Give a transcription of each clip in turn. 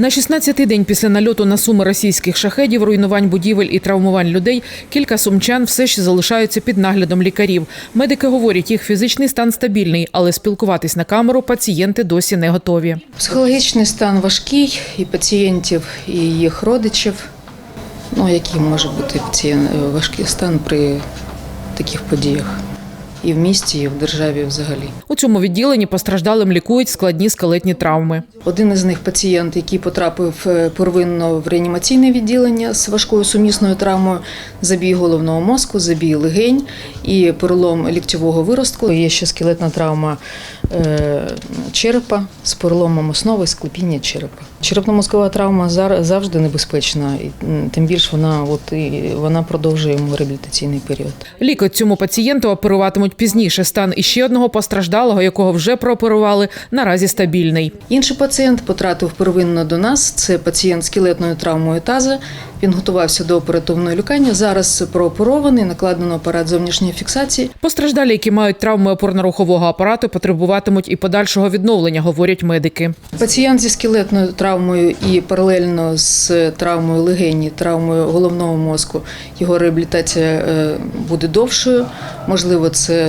На 16-й день після нальоту на суми російських шахедів, руйнувань будівель і травмувань людей, кілька сумчан все ще залишаються під наглядом лікарів. Медики говорять, їх фізичний стан стабільний, але спілкуватись на камеру пацієнти досі не готові. Психологічний стан важкий і пацієнтів, і їх родичів. Ну, який може бути важкий стан при таких подіях і в місті, і в державі взагалі. У цьому відділенні постраждалим лікують складні скелетні травми. Один із них пацієнт, який потрапив е, первинно в реанімаційне відділення з важкою сумісною травмою, забій головного мозку, забій легень і перелом ліктьового виростку. Є ще скелетна травма е, черепа з переломом основи склепіння черепа. Черепно-мозкова травма завжди небезпечна, тим більше вона от і вона продовжує йому реабілітаційний період. Лікар цьому пацієнту оперуватимуть пізніше. Стан іще одного постраждалого, якого вже прооперували, наразі стабільний. Інший пацієнт потрапив первинно до нас. Це пацієнт з скелетною травмою таза. Він готувався до оперативного лікання. Зараз прооперований, накладено апарат зовнішньої фіксації. Постраждалі, які мають травми опорно-рухового апарату, потребуватимуть і подальшого відновлення, говорять медики. Пацієнт зі скелетною травмою і паралельно з травмою легені, травмою головного мозку, його реабілітація е, буде довшою. Можливо, це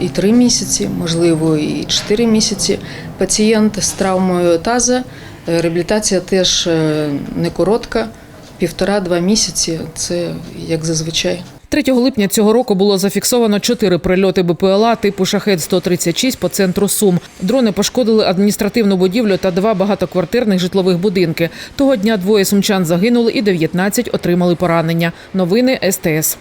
і три місяці, можливо, і чотири місяці. Пацієнт з травмою таза, е, реабілітація теж е, не коротка, півтора-два місяці. Це як зазвичай. 3 липня цього року було зафіксовано чотири прильоти БПЛА типу шахет 136 по центру Сум. Дрони пошкодили адміністративну будівлю та два багатоквартирних житлових будинки. Того дня двоє сумчан загинули і 19 отримали поранення. Новини СТС.